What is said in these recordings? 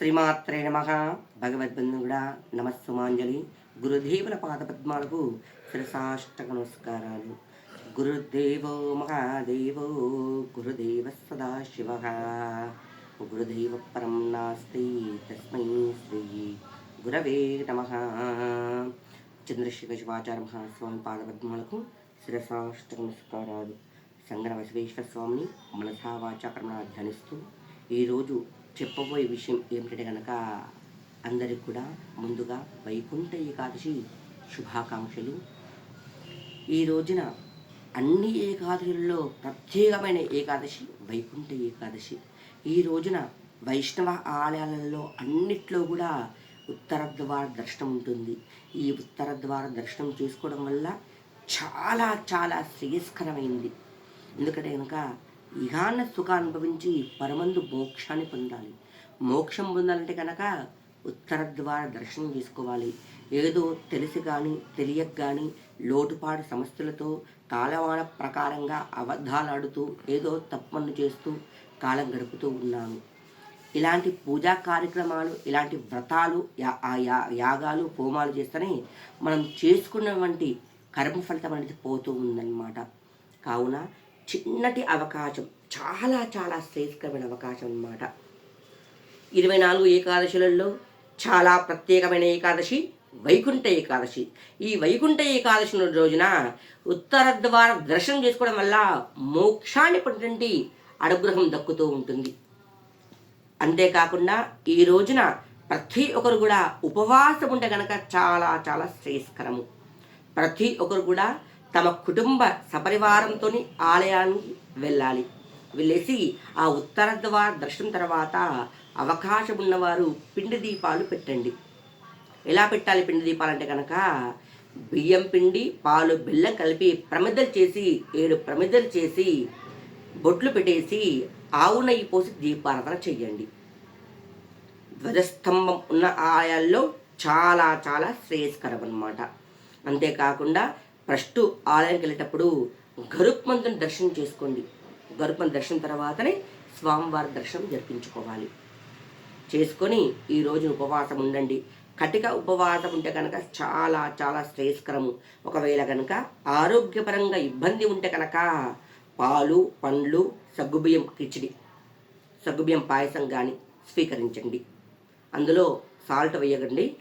శ్రీమాత్రే నమ. భగవద్బంధుడా నమస్సుమాంజలి. గురుదేవుల పాదపద్మాలకు శిరసాష్టక నమస్కారాలు. గురుదేవో మహాదేవో గురుదేవ సదాశివ. గురుదేవ పరం నాస్తి తస్మై శ్రీ గురవే నమ. చంద్రశేఖర శివాచార్య మహాస్వామి పాదపద్మాలకు శిరసాష్టక నమస్కారాలు. సంగర బసవేశ్వర స్వామిని మనసా వాచా ధ్యానిస్తూ ఈరోజు చెప్పబోయే విషయం ఏమిటంటే కనుక అందరికి కూడా ముందుగా వైకుంఠ ఏకాదశి శుభాకాంక్షలు. ఈ రోజున అన్ని ఏకాదశుల్లో ప్రత్యేకమైన ఏకాదశి వైకుంఠ ఏకాదశి. ఈ రోజున వైష్ణవ ఆలయాలలో అన్నిట్లో కూడా ఉత్తర ద్వార దర్శనం ఉంటుంది. ఈ ఉత్తర ద్వార దర్శనం చేసుకోవడం వల్ల చాలా చాలా శ్రేయస్కరమైంది. ఎందుకంటే కనుక ఇహాన సుఖాన్ని అనుభవించి పరమందు మోక్షాన్ని పొందాలి. మోక్షం పొందాలంటే కనుక ఉత్తర ద్వార దర్శనం చేసుకోవాలి. ఏదో తెలిసి కానీ తెలియక కానీ లోటుపాటు సమస్యలతో కాలవాన ప్రకారంగా అబద్ధాలాడుతూ ఏదో తప్పను చేస్తూ కాలం గడుపుతూ ఉన్నాను. ఇలాంటి పూజా కార్యక్రమాలు ఇలాంటి వ్రతాలు యా ఆ యా యాగాలు హోమాలు చేస్తేనే మనం చేసుకున్నటువంటి కర్మ ఫలితం అనేది పోతూ ఉందన్నమాట. కావున చిన్నటి అవకాశం చాలా చాలా శ్రేష్ఠమైన అవకాశం అన్నమాట. ఇరవై నాలుగు ఏకాదశులలో చాలా ప్రత్యేకమైన ఏకాదశి వైకుంఠ ఏకాదశి. ఈ వైకుంఠ ఏకాదశి రోజున ఉత్తర ద్వార దర్శనం చేసుకోవడం వల్ల మోక్షాన్ని పొందండి అనుగ్రహం దక్కుతూ ఉంటుంది. అంతేకాకుండా ఈ రోజున ప్రతి ఒక్కరు కూడా ఉపవాసం ఉంటే కనుక చాలా చాలా శ్రేయస్కరము. ప్రతి ఒక్కరు కూడా తమ కుటుంబ సపరివారంతో ఆలయానికి వెళ్ళాలి. వెళ్ళేసి ఆ ఉత్తర ద్వార దర్శనం తర్వాత అవకాశం ఉన్నవారు పిండి దీపాలు పెట్టండి. ఎలా పెట్టాలి పిండి దీపాలు అంటే కనుక బియ్యం పిండి పాలు బెల్లం కలిపి ప్రమిదలు చేసి ఏడు ప్రమిదలు చేసి బొట్లు పెట్టేసి ఆవు నెయ్యి పోసి దీపారాధన చెయ్యండి ధ్వజస్తంభం ఉన్న ఆలయాల్లో చాలా చాలా శ్రేయస్కరం అనమాట అంతేకాకుండా ఫస్ట్ ఆలయానికి వెళ్ళేటప్పుడు గరుక్మంతుని దర్శనం చేసుకోండి. గరుత్మంతు దర్శనం తర్వాతనే స్వామివారి దర్శనం జరిపించుకోవాలి. చేసుకొని ఈ రోజు ఉపవాసం ఉండండి. కటిక ఉపవాసం ఉంటే కనుక చాలా చాలా శ్రేయస్కరము. ఒకవేళ కనుక ఆరోగ్యపరంగా ఇబ్బంది ఉంటే కనుక పాలు పండ్లు సగ్గుబియ్యం కిచిడి సగ్గుబియ్యం పాయసం కానీ స్వీకరించండి. అందులో సాల్ట్ వేయకండి.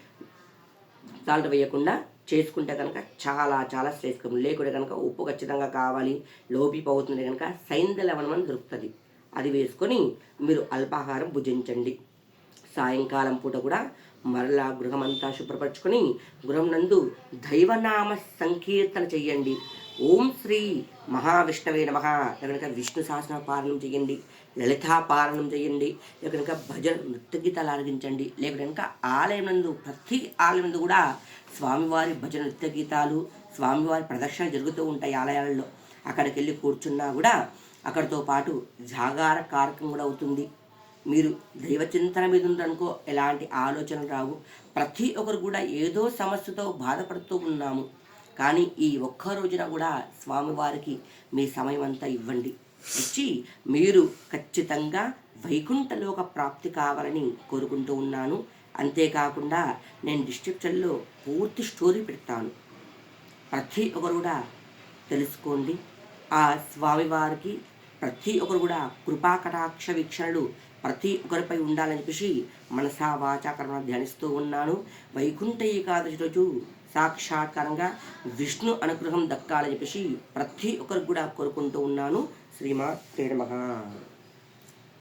సాల్ట్ వేయకుండా చేసుకుంటే కనుక చాలా చాలా శ్రేష్ఠం లేకుంటే కనుక ఉప్పు ఖచ్చితంగా కావాలి లోపిపోతుంది కనుక సైంధ లవణం అని దొరుకుతుంది. అది వేసుకొని మీరు అల్పాహారం భుజించండి. సాయంకాలం పూట కూడా మరలా గృహమంతా శుభ్రపరచుకొని గృహం నందు దైవనామ సంకీర్తన చెయ్యండి. ఓం శ్రీ మహావిష్ణవే నమ. కనుక విష్ణు సహస్ర పారణం చేయండి లలితా పాలనం చేయండి లేక కనుక భజన నృత్య గీతాలు ఆలగించండి లేక కనుక ఆలయం నందు ప్రతి ఆలయం నందు కూడా స్వామివారి భజన నృత్య గీతాలు స్వామివారి ప్రదర్శన జరుగుతూ ఉంటాయి ఆలయాలలో. అక్కడికి వెళ్ళి కూర్చున్నా కూడా అక్కడితో పాటు జాగార కార్యక్రమం కూడా అవుతుంది. మీరు దైవ చింతన మీద ఉందనుకో ఎలాంటి ఆలోచనలు రావు. ప్రతి ఒక్కరు కూడా ఏదో సమస్యతో బాధపడుతూ ఉన్నాము. కానీ ఈ ఒక్క రోజున కూడా స్వామివారికి మీ సమయం అంతా ఇవ్వండి. ఇచ్చి మీరు ఖచ్చితంగా వైకుంఠలోక ప్రాప్తి కావాలని కోరుకుంటూ ఉన్నాను. అంతేకాకుండా నేను డిస్క్రిప్షన్లో పూర్తి స్టోరీ పెడతాను. ప్రతి ఒక్కరు కూడా తెలుసుకోండి. ఆ స్వామివారికి ప్రతి ఒక్కరు కూడా కృపా కటాక్ష వీక్షణలు ప్రతి ఒక్కరిపై ఉండాలని చెప్పేసి మనసా వాచాకరణ ధ్యానిస్తూ ఉన్నాను. వైకుంఠ ఏకాదశి రోజు సాక్షాత్కారంగా విష్ణు అనుగ్రహం దక్కాలని చెప్పేసి ప్రతి ఒక్కరికి కూడా కోరుకుంటూ ఉన్నాను. శ్రీమా శ్రీమహ